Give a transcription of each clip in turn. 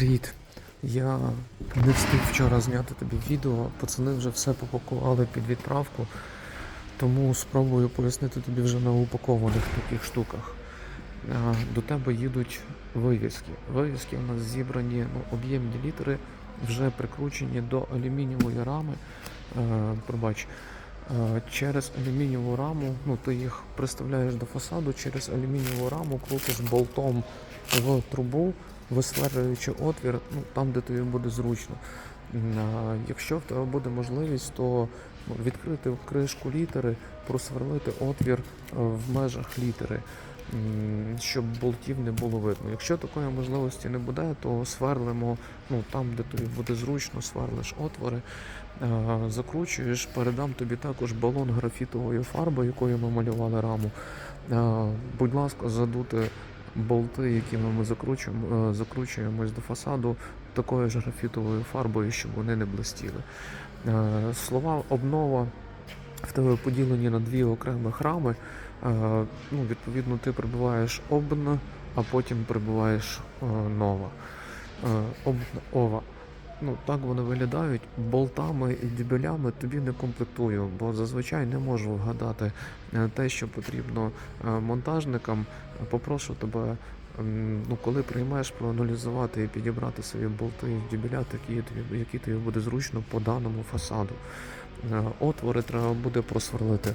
Привіт. Я не встиг вчора зняти тобі відео. Пацани вже все попакували під відправку, тому спробую пояснити тобі вже на упакованих таких штуках. До тебе їдуть вивіски. Вивіски у нас зібрані ну, об'ємні літери, вже прикручені до алюмінієвої рами. Е, Пробач, Е, через алюмінієву раму, ну ти їх приставляєш до фасаду, через алюмінієву раму крутиш болтом в трубу, висверлюючи отвір ну, там, де тобі буде зручно. Якщо в тебе буде можливість, то ну, відкрити кришку літери, просверлити отвір е, в межах літери, щоб болтів не було видно. Якщо такої можливості не буде, то сверлимо ну, там, де тобі буде зручно, сверлиш отвори, е, закручуєш, передам тобі також балон графітової фарби, якою ми малювали раму. Е, Будь ласка, задути болти, якими ми закручуємо, е, закручуємось до фасаду такою ж графітовою фарбою, щоб вони не блистіли. Е, Слова обнова в тебе поділені на дві окремі рами. Е, Ну, відповідно, ти прибуваєш обн, а потім прибуваєш нова. Е, Обн, ова. Ну, так вони виглядають. Болтами і дібелями тобі не комплектую, бо зазвичай не можу вгадати е, те, що потрібно е, монтажникам. Попрошу тебе, ну, коли приймеш, проаналізувати і підібрати собі болти і дібеля, такі, які тобі буде зручно по даному фасаду. Е, Отвори треба буде просверлити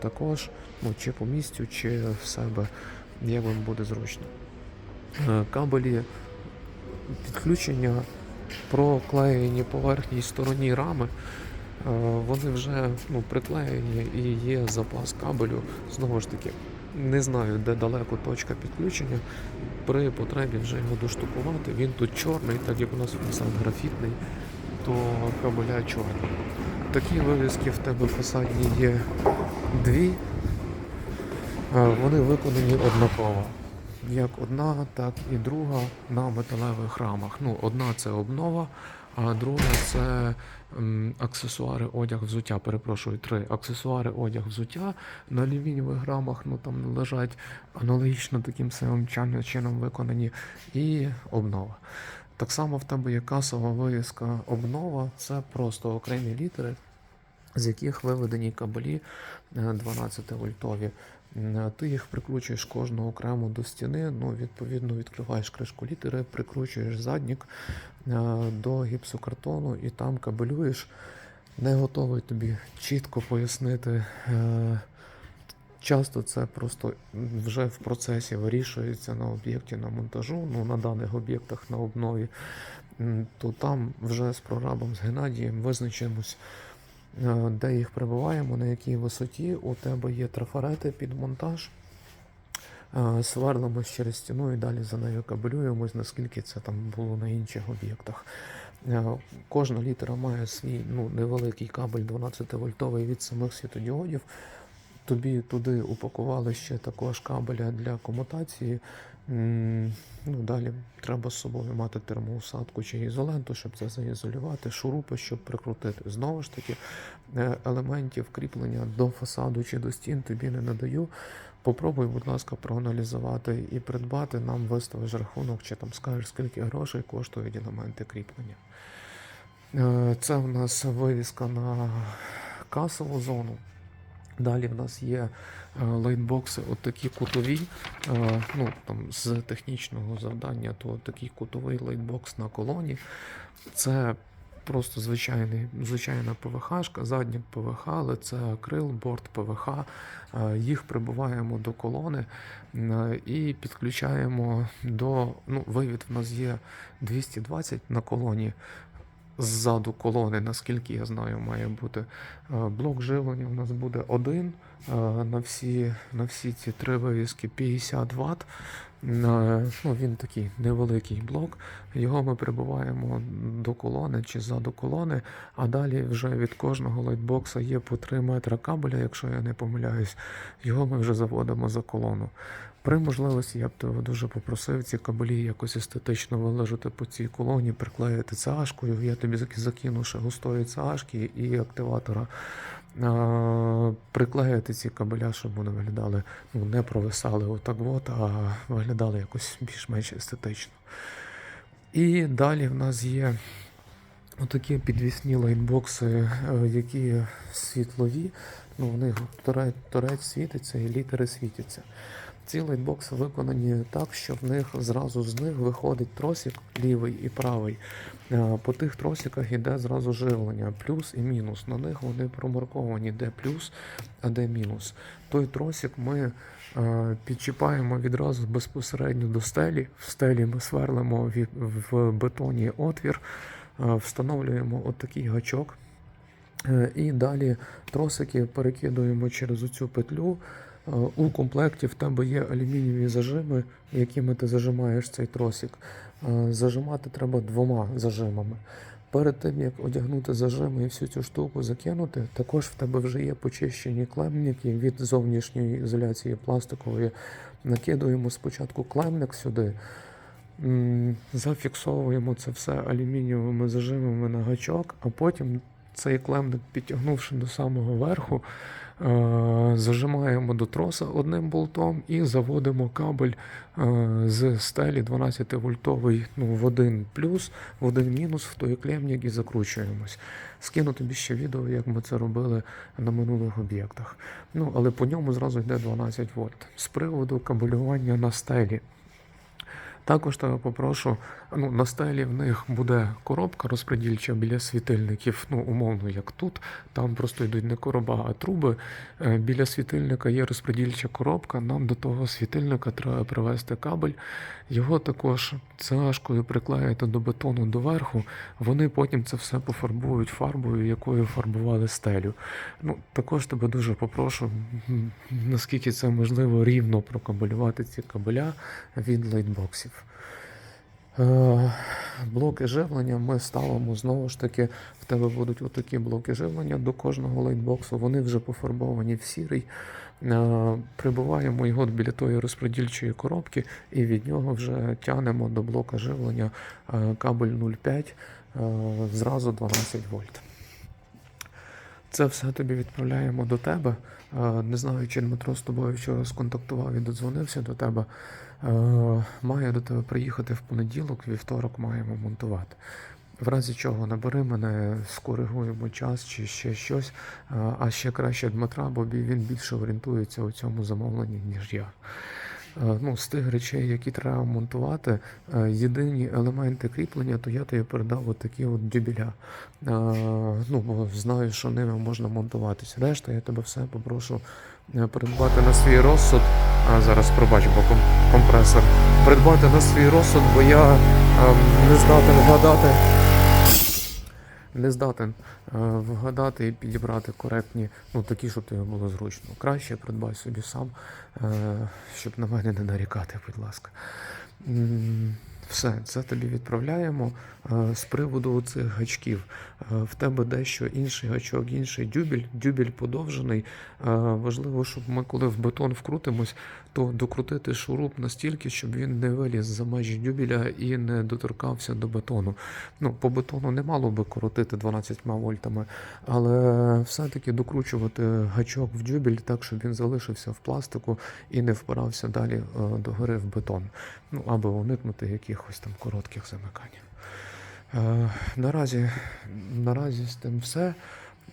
також, ну, чи по місцю, чи в себе, як вам буде зручно. Кабелі підключення проклеєні по верхній стороні рами. Е, Вони вже ну, приклеєні і є запас кабелю. Знову ж таки, не знаю, де далеко точка підключення. При потребі вже його доштукувати. Він тут чорний, так як у нас фасад графітний, то кабеля чорний. Такі вивіски в тебе фасадні є дві. Е, Вони виконані однаково. Як одна, так і друга на металевих рамах. Ну, одна це обнова, а друга це м, аксесуари одяг взуття. Перепрошую, три аксесуари одяг взуття на алюмінієвих рамах, ну там лежать аналогічно таким самим чином виконані, і обнова. Так само в тебе є касова вивіска обнова, це просто окремі літери, з яких виведені кабелі 12 вольтові. Ти їх прикручуєш кожну окремо до стіни, ну, відповідно, відкриваєш кришку літери, прикручуєш заднік е, до гіпсокартону і там кабелюєш. Не готовий тобі чітко пояснити. е, Часто це просто вже в процесі вирішується на об'єкті на монтажу, ну на даних об'єктах на обнові, то там вже з прорабом з Геннадієм визначимось, е, де їх прибуваємо, на якій висоті. У тебе є трафарети під монтаж. Е, Сверлимось через стіну і далі за нею кабелюємось, наскільки це там було на інших об'єктах. Е, Кожна літера має свій ну, невеликий кабель 12 вольтовий від самих світодіодів. Тобі туди упакували ще також кабеля для комутації. Ну, далі треба з собою мати термоусадку чи ізоленту, щоб це заізолювати, шурупи, щоб прикрутити. Знову ж таки, е, елементів кріплення до фасаду чи до стін тобі не надаю. Попробуй, будь ласка, проаналізувати і придбати. Нам виставиш рахунок, чи там скажеш, скільки грошей коштують елементи кріплення. Е, Це в нас вивіска на касову зону. Далі в нас є е, лайтбокси, от такі кутові. е, Ну, там, з технічного завдання, то такий кутовий лайтбокс на колоні. Це просто звичайний, звичайна ПВХ, заднік ПВХ, але це акрил, борт ПВХ. Е, Їх прибуваємо до колони і підключаємо до. Ну, вивід в нас є 220 на колоні. Ззаду колони, наскільки я знаю, має бути Е, блок живлення. У нас буде один е, на всі, на всі ці три вивіски 50 Вт. Ну, він такий невеликий блок. Його ми прибуваємо до колони чи ззаду колони, а далі вже від кожного лайтбокса є по 3 метри кабеля, якщо я не помиляюсь. Його ми вже заводимо за колону. При можливості я б тебе дуже попросив ці кабелі якось естетично виложити по цій колоні, приклеїти цашкою. Я тобі заки- закину ще густої цашки і активатора. Приклеїти ці кабеля, щоб вони виглядали, ну, не провисали отак от, а виглядали якось більш-менш естетично. І далі в нас є отакі підвісні лайтбокси, е, які світлові. Ну, в них торе- торець світиться і літери світяться. Ці лайтбокси виконані так, що в них зразу з них виходить тросик лівий і правий. Е, По тих тросиках йде зразу живлення, плюс і мінус. На них вони промарковані, де плюс, а де мінус. Той тросик ми е, підчіпаємо відразу безпосередньо до стелі. В стелі ми сверлимо в бетоні отвір, е, встановлюємо отакий гачок. Е, І далі тросики перекидуємо через оцю петлю. Е, У комплекті в тебе є алюмінієві зажими, якими ти зажимаєш цей тросик. Зажимати треба двома зажимами. Перед тим як одягнути зажими і всю цю штуку закинути, також в тебе вже є почищені клемники від зовнішньої ізоляції пластикової. Накидуємо спочатку клемник сюди, зафіксовуємо це все алюмінієвими зажимами на гачок, а потім цей клемник, підтягнувши до самого верху, е, зажимаємо до троса одним болтом і заводимо кабель е, з стелі 12 вольтовий ну, в один плюс, в один мінус в той клемник і закручуємось. Скину тобі ще відео, як ми це робили на минулих об'єктах. Ну, але по ньому зразу йде 12 вольт. З приводу кабелювання на стелі. Також тебе попрошу, ну, на стелі в них буде коробка розподільча біля світильників, ну, умовно, як тут. Там просто йдуть не короба, а труби. Е, Біля світильника є розподільча коробка. Нам до того світильника треба привезти кабель. Його також цашкою приклеїти до бетону доверху. Вони потім це все пофарбують фарбою, якою фарбували стелю. Ну, також тебе дуже попрошу, наскільки це можливо, рівно прокабелювати ці кабеля від лайтбоксів. Е, Блоки живлення ми ставимо знову ж таки. В тебе будуть отакі блоки живлення до кожного лайтбоксу. Вони вже пофарбовані в сірий. Е, Прибуваємо його біля тої розподільчої коробки, і від нього вже тянемо до блока живлення е, кабель 0,5 е, зразу 12 вольт. Це все тобі відправляємо до тебе. Не знаю, чи Дмитро з тобою вчора сконтактував і додзвонився до тебе. Е, Має до тебе приїхати в понеділок, вівторок маємо монтувати. В разі чого набери мене, скоригуємо час чи ще щось. Е, А ще краще Дмитра, бо він більше орієнтується у цьому замовленні, ніж я. Е, Ну, з тих речей, які треба монтувати, єдині елементи кріплення, то я тобі передав от такі от дюбеля. Е, Ну, бо знаю, що ними можна монтуватися. Решта я тебе все попрошу придбати на свій розсуд. А зараз пробач, бо компресор. Придбати на свій розсуд, бо я а, не здатен вгадати. Не здатен е, вгадати і підібрати коректні, ну такі, щоб тобі було зручно. Краще придбай собі сам, е, щоб на мене не нарікати, будь ласка. Все, це тобі відправляємо. Е, З приводу цих гачків. Е, В тебе дещо інший гачок, інший дюбель, дюбель подовжений. Е, Важливо, щоб ми, коли в бетон вкрутимось, то докрутити шуруп настільки, щоб він не виліз за межі дюбеля і не доторкався до бетону. Ну, по бетону не мало би коротити 12 вольтами, але все-таки докручувати гачок в дюбель так, щоб він залишився в пластику і не впирався далі догори в бетон. Ну, аби уникнути якихось там коротких замикань. Е, Наразі, наразі з тим все.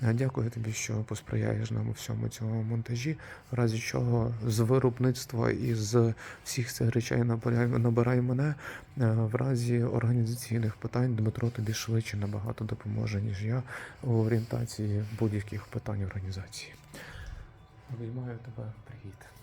Е, Дякую тобі, що посприяєш нам у всьому цьому монтажі. В разі чого з виробництва і з всіх цих речей набирай, мене. Е, В разі організаційних питань Дмитро тобі швидше набагато допоможе, ніж я у орієнтації будь-яких питань організації. Обіймаю тебе. Привіт.